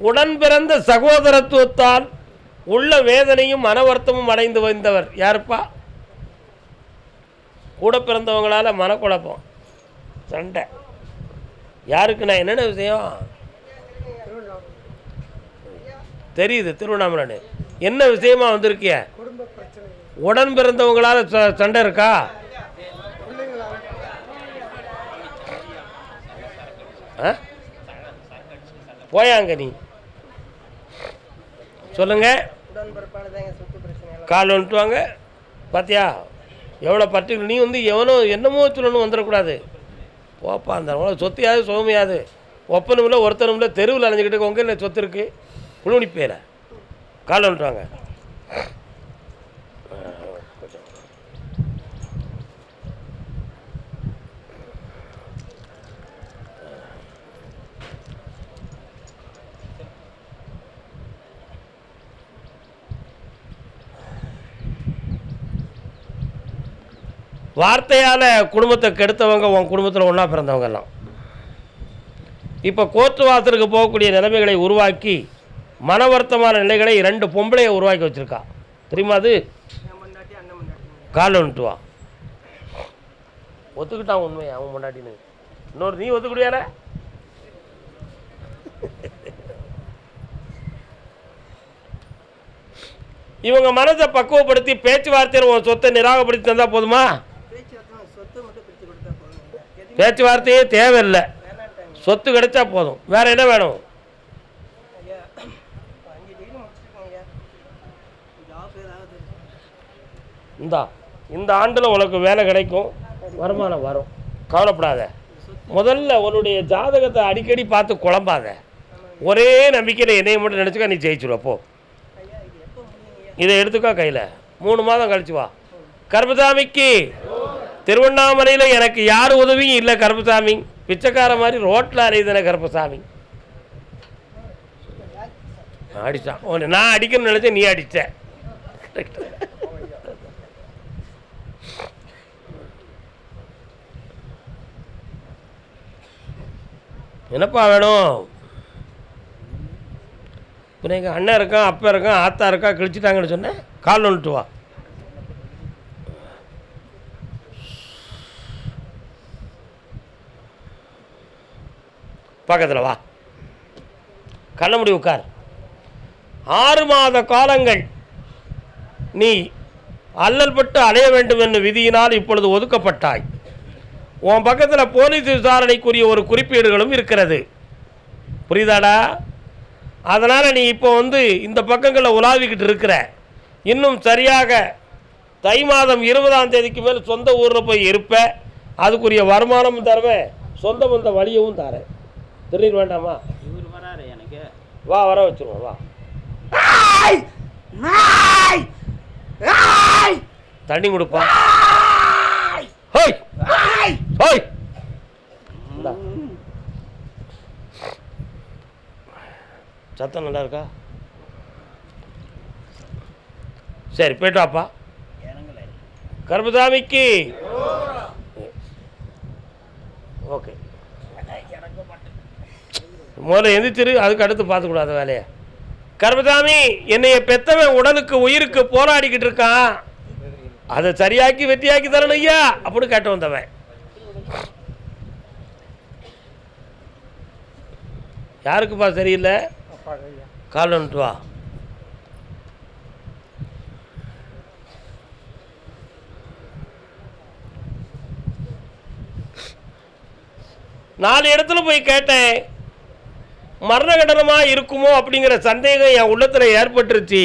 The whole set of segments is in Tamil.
உடன் பிறந்த சகோதரத்துவத்தால் உள்ள வேதனையும் மனவர்த்தமும் அடைந்து வந்தவர் யாருப்பா? கூட பிறந்தவங்களால் மனக்குழப்பம். சண்டை. யாருக்கு நான் என்னென்ன விஷயம்? தெரியுது திருவண்ணாமலை என்ன விஷயமா வந்திருக்கிய? உடன் பிறந்தவங்களால் ச- சண்டை இருக்கா? ஆ? போயாங்க நீ? சொல்லுங்க. உடன்பிறப்பால தாங்க சொத்து பிரச்சனை எல்லாம் கால் வந்துட்டு வாங்க பாத்தியா? எவ்வளோ பர்டிகுலர் நீ வந்து எவனோ என்னமோ சொல்லணும் வந்துடக்கூடாது. போப்பா அந்த சொத்தியாது சோமையாது ஒப்பனும் இல்லை ஒருத்தனும் இல்லை தெருவில் அலைஞ்சிக்கிட்டு உங்க என்ன சொத்து இருக்கு. புழுவனி பேர கால் வந்துட்டு வார்த்தையால் குடும்பத்தை கெடுத்தவங்க உன் குடும்பத்தில் ஒன்றா பிறந்தவங்க எல்லாம் இப்போ கோர்ட்டு வாசலுக்கு போகக்கூடிய நிலைமைகளை உருவாக்கி மன வருத்தமான நிலைகளை ரெண்டு பொம்பளையை உருவாக்கி வச்சுருக்கா. தெரியுமா அது? கால் வந்துட்டு வா. ஒத்துக்கிட்டான் உண்மையை அவன் முன்னாடின்னு? இன்னொரு நீ ஒத்துக்கிடுவியால இவங்க மனதை பக்குவப்படுத்தி பேச்சுவார்த்தையில் உன் சொத்தை நிராகப்படுத்தி தந்தால் போதுமா பேச்சுவார்த்தை சொத்தை மட்டும் பிரித்து கொடுத்தா போதும் எதுவும் பேச்சுவார்த்தையே தேவையில்லை. சொத்து கிடைச்சா போதும். வேற என்ன வேணும்? இந்தா இந்த ஆண்டில் உனக்கு வேலை கிடைக்கும். வருமானம் வரும். கவலைப்படாத. முதல்ல உன்னுடைய ஜாதகத்தை அடிக்கடி பார்த்து குழம்பாத. ஒரே நம்பிக்கையில் என்னைய மட்டும் நினச்சிக்கா நீ ஜெயிச்சிருவ இதை எடுத்துக்கோ கையில். மூணு மாதம் கழிச்சு வா. கர்மதாமிக்கு திருவண்ணாமலையில் எனக்கு யார் உதவியும் இல்லை கருப்பசாமி. பிச்சைக்கார மாதிரி ரோட்டில் அறையுதுன கருப்பசாமி. அடித்தான் ஒன்று நான் அடிக்கணும்னு நினச்சேன் நீ அடித்த என்னப்பா வேணும்? இப்போ எங்கள் அண்ணன் இருக்கான் அப்பா இருக்கான் ஆத்தா இருக்கா கிழிச்சிட்டாங்கன்னு சொன்னேன் கால் வந்துட்டு வா. பக்கத்தில் வா. கண்ண முடி உட்கார். ஆறு மாத காலங்கள் நீ அல்லல்பட்டு அலைய வேண்டும் என்னும் விதியினால் இப்பொழுது ஒதுக்கப்பட்டாய். உன் பக்கத்தில் போலீஸ் விசாரணைக்குரிய ஒரு குறிப்பீடுகளும் இருக்கிறது. புரியுதாடா? அதனால் நீ இப்போ வந்து இந்த பக்கங்களில் உலாவிக்கிட்டு இருக்கிற. இன்னும் சரியாக தை மாதம் இருபதாம் தேதிக்கு மேல் சொந்த ஊரில் போய் இருப்ப. அதுக்குரிய வருமானமும் தருவேன் சொந்த பந்த வழியவும் தரேன் திருநீர் வேண்டாமா? இவர் வராரு எனக்கு. வா வர வச்சுருவோம் வா. தண்ணி கொடுப்பா. ஹோய்! ஹோய். சத்தம் நல்லா இருக்கா? சரி போயிட்டு வாப்பா. கருப்பசாமிக்கு ஓகே. முதல்ல எந்திரிச்சிரு அதுக்கு அடுத்து பார்த்துக்கூடாது வேலையை. கருப்பசாமி என்னைய பெத்தவன் உடலுக்கு உயிருக்கு போராடிக்கிட்டு இருக்கான். அதை சரியாக்கி வெற்றியாக்கி தரணும் ஐயா அப்படி கேட்டு வந்தவன். யாருக்குப்பா சரியில்லை? கால் வந்துட்டு வா. நாலு இடத்துல போய் கேட்டேன். மரண கடனமாக இருக்குமோ அப்படிங்கிற சந்தேகம் என் உள்ளத்தில் ஏற்பட்டுருச்சு.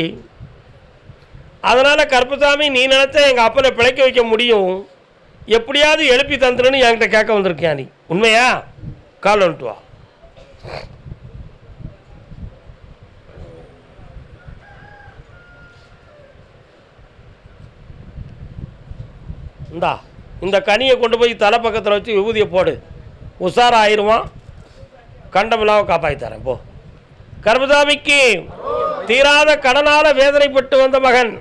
அதனால் கருப்பசாமி நீ நினச்சா எங்கள் அப்பனை பிழைக்க வைக்க முடியும். எப்படியாவது எழுப்பி தந்துருன்னு என்கிட்ட கேட்க வந்திருக்கியா நீ? உண்மையா? கால் வந்துட்டு வா இந்தா இந்த கனியை கொண்டு போய் தலை பக்கத்தில் வச்சு விபூதியை போடு. உஷாரா ஆயிடுவான் கண்டமில்லாம காப்பாற்றி தரேன் போ. கர்மதாமிக்கு தீராத கடனால வேதனைப்பட்டு வந்த மகன்.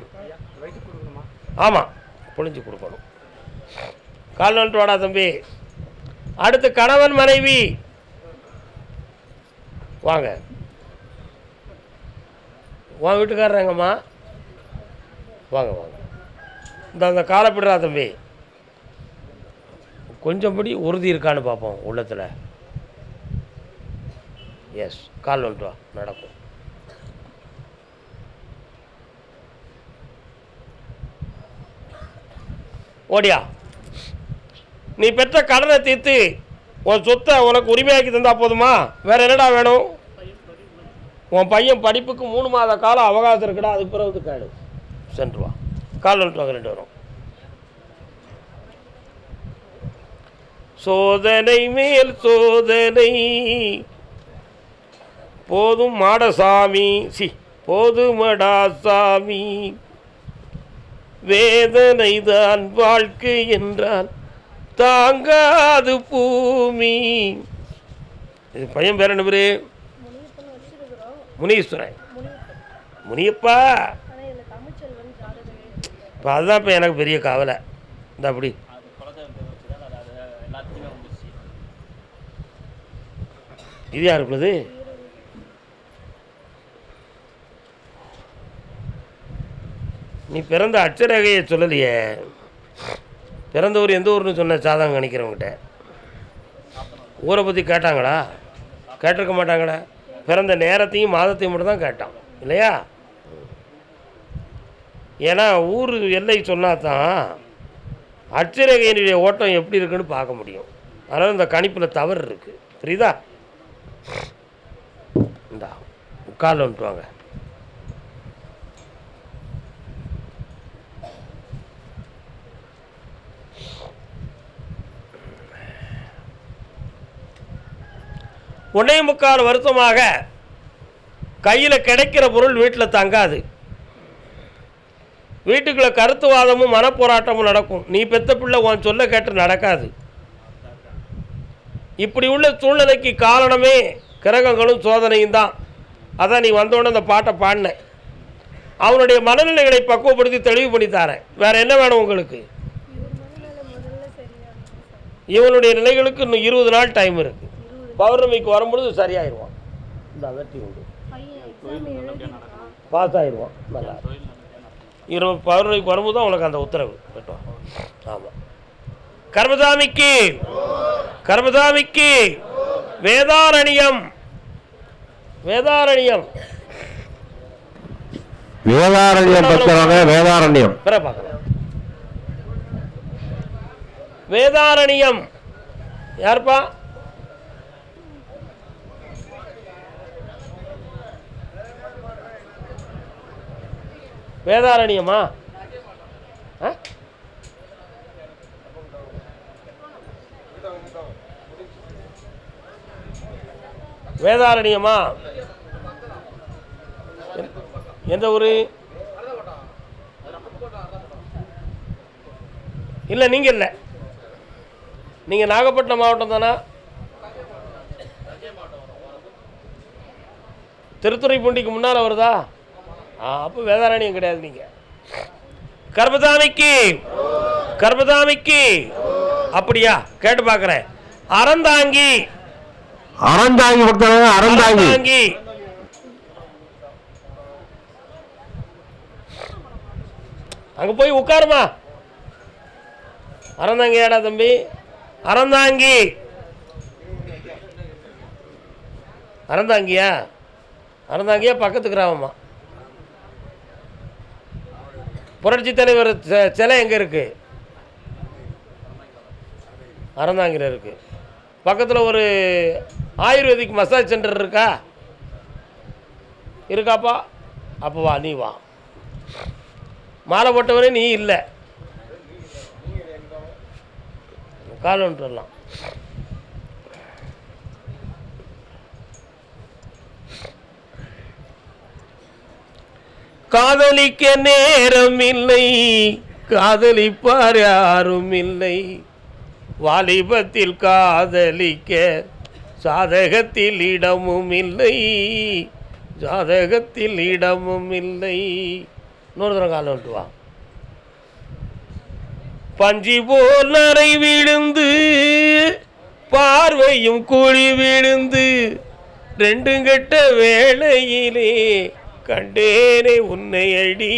ஆமாம் புழிஞ்சு கொடுக்கணும். கால் நட்டு வாடா தம்பி. அடுத்து கணவன் மனைவி. வாங்க. உன் வீட்டுக்காரங்கம்மா வாங்க வாங்க. இந்த அந்த காலப்பிடுறா தம்பி. கொஞ்சம்படி உறுதி இருக்கான்னு பார்ப்போம் உள்ளத்தில். எஸ் கால் வந்துட்டு வா நடக்கும் ஓடியா. நீ பெற்ற கடனை தீர்த்து உன் சொத்தை உனக்கு உரிமையாக்கி தந்தால் போதுமா? வேற என்னடா வேணும்? உன் பையன் படிப்புக்கு மூணு மாத காலம் அவகாசம் இருக்குடா அதுக்கு பிறகு கேடு சென்று வா. கால் வந்துட்டு ரெண்டு வரும் சோதனை மேல் சோதனை போதும் மாடசாமி. சி போதுமடா சாமி வேதனை தான் வாழ்க்கை என்றால் தாங்காது பூமி. இது பையன் பேர் என்ன பேரு? முனீஸ்வரன். முனியப்பா. இப்போ அதுதான் இப்போ எனக்கு பெரிய கவலை. இந்த அப்படி. இது யாருக்குள்ளது பேர் வச்சு தான் அது எல்லாத்துக்குமே வந்துச்சு இது யார் இப்பொழுது நீ பிறந்த அச்சரேகையை சொல்லலையே. பிறந்த ஊர் எந்த ஊர்னு சொன்ன சாதகம் நினைக்கிறவங்ககிட்ட ஊரை பற்றி கேட்டாங்களா? கேட்டிருக்க மாட்டாங்களா? பிறந்த நேரத்தையும் மாதத்தையும் மட்டும் தான் கேட்டான். இல்லையா? ஏன்னா ஊர் எல்லை சொன்னா தான் அச்சரேகையினுடைய ஓட்டம் எப்படி இருக்குன்னு பார்க்க முடியும். அதனால் இந்த கணிப்பில் தவறு இருக்குது புரியுதா? இந்தா உட்கார்ல வந்துட்டு வாங்க. ஒன்னே முக்கால் வருத்தமாக கையில் கிடைக்கிற பொருள் வீட்டில் தங்காது. வீட்டுக்குள்ள கருத்துவாதமும் மனப்போராட்டமும் நடக்கும். நீ பெத்த பிள்ளை உன் சொல்ல கேட்டு நடக்காது. இப்படி உள்ள சூழ்நிலைக்கு காரணமே கிரகங்களும் சோதனையும் தான். அதான் நீ வந்தோடனே அந்த பாட்டை பாடின. அவனுடைய மனநிலைகளை பக்குவப்படுத்தி தெளிவு பண்ணி தரேன். வேற என்ன வேணும் உங்களுக்கு? இவனுடைய நிலைகளுக்கு இன்னும் இருபது நாள் டைம் இருக்கு. பௌர்ணமிக்கு வரும்பொழுது சரியாயிருவான். இந்த வெட்டி உண்டு. பாஸ் ஆயிடுவான் நல்லா இருபது பௌர்ணமிக்கு வரும்போது தான் உனக்கு அந்த உத்தரவு கட்டுவான் ஆமாம் கர்மசாமிக்கு கர்மசாமிக்கு வேதாரண்யம். வேதாரண்யம். வேதாரண்யம் பெற்றவங்க வேதாரண்யம். வேதாரண்யம். யாருப்பா? வேதாரண்யமா? ஆ? வேதாரண்யமா? எந்த ஊரு? இல்லை நீங்கள் இல்லை. நீங்கள் நாகப்பட்டினம் மாவட்டம் தானா? திருத்துறைப்பூண்டிக்கு முன்னால் வருதா? அப்போ வேதாரண்யம் கிடையாது நீங்கள் கர்மதாமிக்கு கர்மதாமிக்கு அப்படியா? கேட்டு பார்க்குறேன் அறந்தாங்கி. அறந்தாங்கி பக்தவங்க அறந்தாங்கி. அறந்தாங்கி. அங்க போய் உட்காருமா. அறந்தாங்கியாடா தம்பி? அறந்தாங்கி. அறந்தாங்கியா? அறந்தாங்கியா? பக்கத்து கிராமமா புரட்சி தலைவர் சிலை எங்கே இருக்குது அறந்தாங்கிற இருக்குது பக்கத்தில் ஒரு ஆயுர்வேதிக் மசாஜ் சென்டர் இருக்கா? இருக்காப்பா? அப்போ வா நீ வா. மாலை போட்டவரே நீ இல்லை. கால் காதலிக்க நேரம் இல்லை காதலிப்பார் யாரும் இல்லை வாலிபத்தில் காதலிக்க சாதகத்தில் இடமும் இல்லை ஜாதகத்தில் இடமும் இல்லை இன்னொரு தடவை காலம் விட்டுவா பஞ்சி போல் நரை விழுந்து பார்வையும் குழி விழுந்து ரெண்டும் கெட்ட வேளையிலே கண்டேனே உன்னை அடி.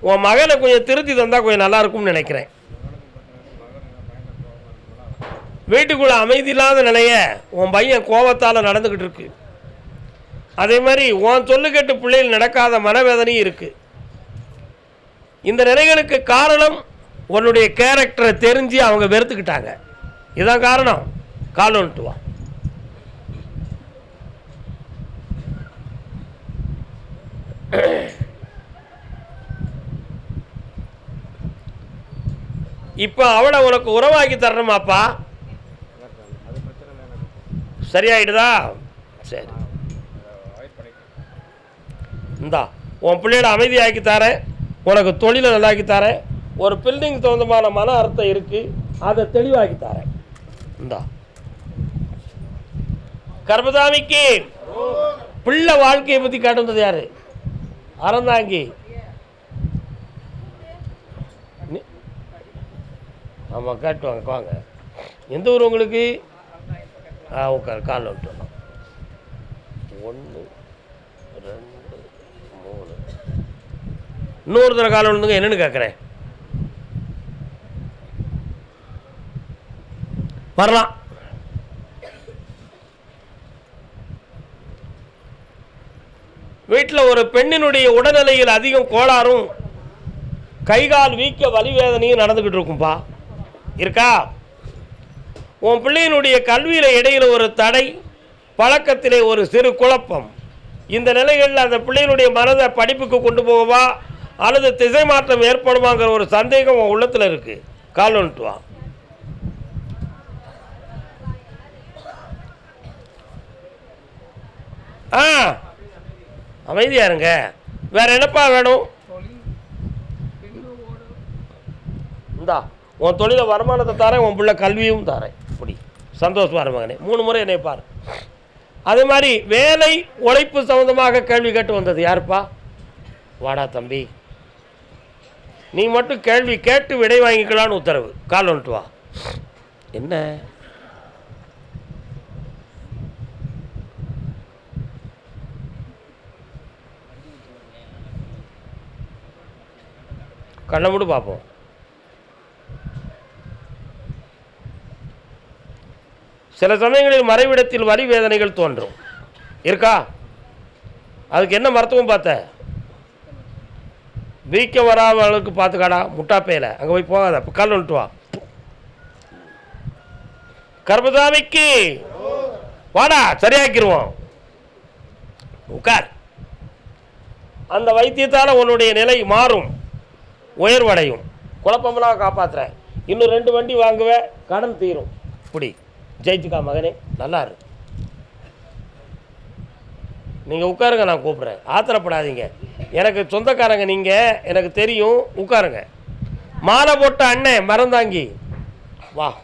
உன் மகனை கொஞ்சம் திருத்தி தந்தால் கொஞ்சம் நல்லா இருக்கும்னு நினைக்கிறேன். வீட்டுக்குள்ள அமைதி இல்லாத நிலைய உன் பையன் கோபத்தால் நடந்துக்கிட்டு இருக்கு. அதே மாதிரி உன் சொல்லு கேட்டு பிள்ளைகள் நடக்காத மனவேதனையும் இருக்கு. இந்த நிலைகளுக்கு காரணம் உன்னுடைய கேரக்டரை தெரிஞ்சு அவங்க வெறுத்துக்கிட்டாங்க. இதான் காரணம். கால் வந்துட்டு இப்போ அவளை உனக்கு உறவாக்கி தரணுமாப்பா? சரியாயிடுதா? சரி. இந்தா உன் பிள்ளையோட அமைதியாக்கி தரேன். உனக்கு தொழிலை நல்லாக்கி தரேன். ஒரு பில்டிங் தகுந்தமான மன அர்த்தம் இருக்குது அதை தெளிவாக்கி தரேன். இந்தா. கர்பதாமிக்கு பிள்ளை வாழ்க்கையை பற்றி காட்டுனது யாரு? அறந்தாங்கி ஆமாம் காட்டுவாங்க வாங்க எந்த ஊர் உங்களுக்கு? ஆ உட்கார் காலில் விட்டு ஒன்று ரெண்டு மூணு. இன்னொரு தடவை காலம் விழுந்துங்க என்னன்னு கேட்குறேன் வரலாம். வீட்டில் ஒரு பெண்ணினுடைய உடல்நிலையில் அதிகம் கோளாறும் கைகால் வீக்க வலிவேதனையும் நடந்துக்கிட்டு இருக்கும்பா. இருக்கா? உன் பிள்ளையினுடைய கல்வியில் இடையில் ஒரு தடை பழக்கத்திலே ஒரு சிறு குழப்பம். இந்த நிலைகளில் அந்த பிள்ளையினுடைய மனதை படிப்புக்கு கொண்டு போகவா அல்லது திசை மாற்றம் ஏற்படுமாங்கிற ஒரு சந்தேகம் உன் உள்ளத்தில் இருக்குது கால் வா. ஆ. அமைதியாக இருங்க. வேற என்னப்பா வேணும்? இந்தா உன் தொழில வருமானத்தை தரேன் உன் பிள்ளை கல்வியும் தரேன். இப்படி சந்தோஷமா இரு மூணு முறை என்னை பார். அதே மாதிரி வேலை உழைப்பு சம்மந்தமாக கேள்வி கேட்டு வந்தது யாருப்பா? வாடா தம்பி. நீ மட்டும் கேள்வி கேட்டு விடை வாங்கிக்கலான்னு உத்தரவு. கால் வந்துட்டு வா. என்ன? கண்ணை மூடி பார்ப்போம் சில சமயங்களில் மறைவிடத்தில் வலி வேதனைகள் தோன்றும். இருக்கா? அதுக்கு என்ன மருத்துவம் பார்த்த? வீக்கம் அளவுக்கு பார்த்துக்காடா முட்டாப்பையில் அங்கே போய் போகாத இப்போ கல் வந்துட்டு வா. கர்மசாமிக்கு! வாடா சரியாக்கிடுவோம் உட்கார். அந்த வைத்தியத்தால் உன்னுடைய நிலை மாறும். உயர்வடையும். குழப்பமெல்லாம் காப்பாத்துறேன். இன்னும் ரெண்டு வண்டி வாங்குவேன் கடன் தீரும். இப்படி ஜெயிச்சுக்கா மகனே. நல்லா இரு. நீங்கள் உட்காருங்க நான் கூப்பிட்றேன். ஆத்திரப்படாதீங்க. எனக்கு சொந்தக்காரங்க நீங்கள் எனக்கு தெரியும். உட்காருங்க. மாலை போட்ட அண்ணன் மறந்தாங்கி வா.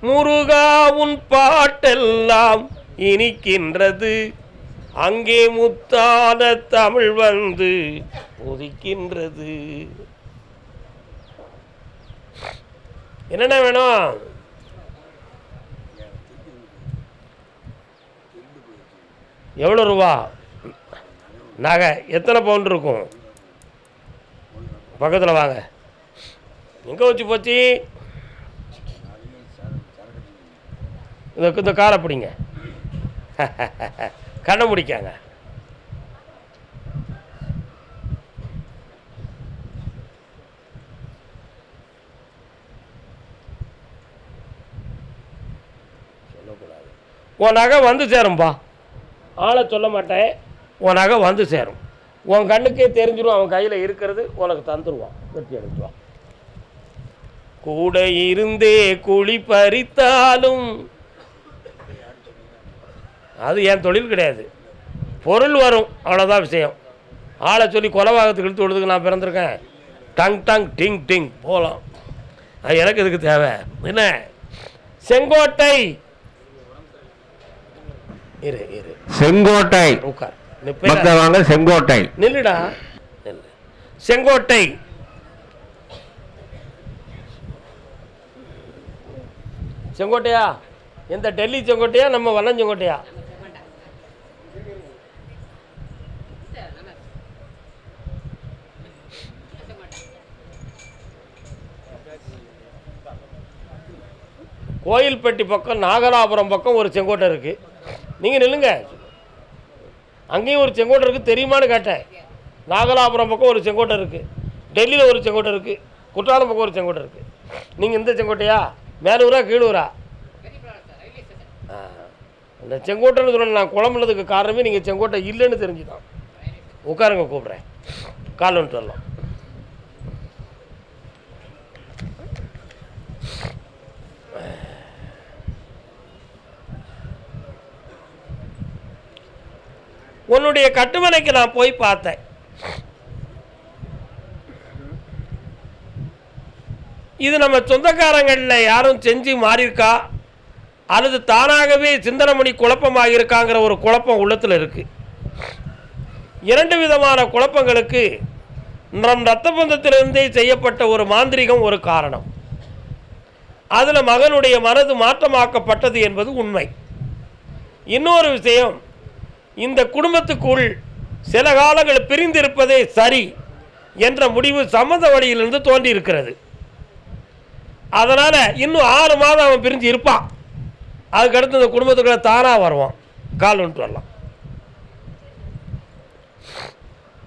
முருகா உன் பாட்டெல்லாம் இனிக்கின்றது. அங்கே முத்தான தமிழ் வந்து உதிக்கின்றது. என்னென்ன வேணும்? எவ்வளோ ரூபா? நகை. எத்தனை பவுன் இருக்கும்? பக்கத்தில் வாங்க. எங்கே வச்சு போச்சு? இந்த இந்த பிடிங்க. கண்ணை முடிக்காங்க. சொல்லக்கூடாது. உன் நகை வந்து சேரும்பா. ஆளை சொல்ல மாட்டேன். உன் நகை வந்து சேரும். உன் கண்ணுக்கே தெரிஞ்சிடும் அவன் கையில் இருக்கிறது உனக்கு தந்துடுவான் வெட்டி அடிச்சுவான் கூட இருந்தே குழி பறித்தாலும் அது என் தொழில் கிடையாது. பொருள் வரும் அவ்வளோதான் விஷயம். ஆளை சொல்லி கொலவாகத்துக்கு இழுத்து விடுறதுக்கு நான் பிறந்திருக்கேன். டங் டங் டிங் டிங் போகலாம் அது எனக்கு இதுக்கு தேவை? என்ன? செங்கோட்டை. இரு இரு. செங்கோட்டை. உட்கார். வாங்க செங்கோட்டை. நில்லுடா. நில்லு. செங்கோட்டை. செங்கோட்டையா? எந்த டெல்லி செங்கோட்டையா நம்ம வண்ணம் செங்கோட்டையா? கோயில்பட்டி பக்கம் நாகலாபுரம் பக்கம் ஒரு செங்கோட்டை இருக்குது நீங்கள் நில்லுங்க. அங்கேயும் ஒரு செங்கோட்டை இருக்குது தெரியுமான்னு கேட்டேன். நாகலாபுரம் பக்கம் ஒரு செங்கோட்டை இருக்குது டெல்லியில் ஒரு செங்கோட்டை இருக்குது குற்றாலம் பக்கம் ஒரு செங்கோட்டை இருக்குது நீங்கள் இந்த செங்கோட்டையா? மேலூரா கீழூரா? அந்த செங்கோட்டைன்னு சொன்ன நான் குழம்புனதுக்கு காரணமே நீங்கள் செங்கோட்டை இல்லைன்னு தெரிஞ்சுதான். உட்காருங்க கூப்பிட்றேன். கால் வந்துட்டு வரலாம். உன்னுடைய கட்டுமனைக்கு நான் போய் பார்த்தேன். இது நம்ம சொந்தக்காரங்களில் யாரும் செஞ்சு மாறியிருக்கா? அல்லது தானாகவே சிந்தனை மணி குழப்பமாக இருக்காங்கிற ஒரு குழப்பம் உள்ளத்தில் இருக்கு. இரண்டு விதமான குழப்பங்களுக்கு நம் ரத்த பந்தத்திலிருந்தே செய்யப்பட்ட ஒரு மாந்திரிகம் ஒரு காரணம். அதில் மகனுடைய மனது மாற்றமாக்கப்பட்டது என்பது உண்மை. இன்னொரு விஷயம் இந்த குடும்பத்துக்குள் சில காலங்கள் பிரிந்திருப்பதே சரி என்ற முடிவு சம்மந்த வழியிலிருந்து தோன்றியிருக்கிறது. அதனால் இன்னும் ஆறு மாதம் அவன் பிரிஞ்சு இருப்பான். அதுக்கடுத்து இந்த குடும்பத்துக்குள்ளே தானாக வருவான். கால் வந்துட்டு வரலாம்.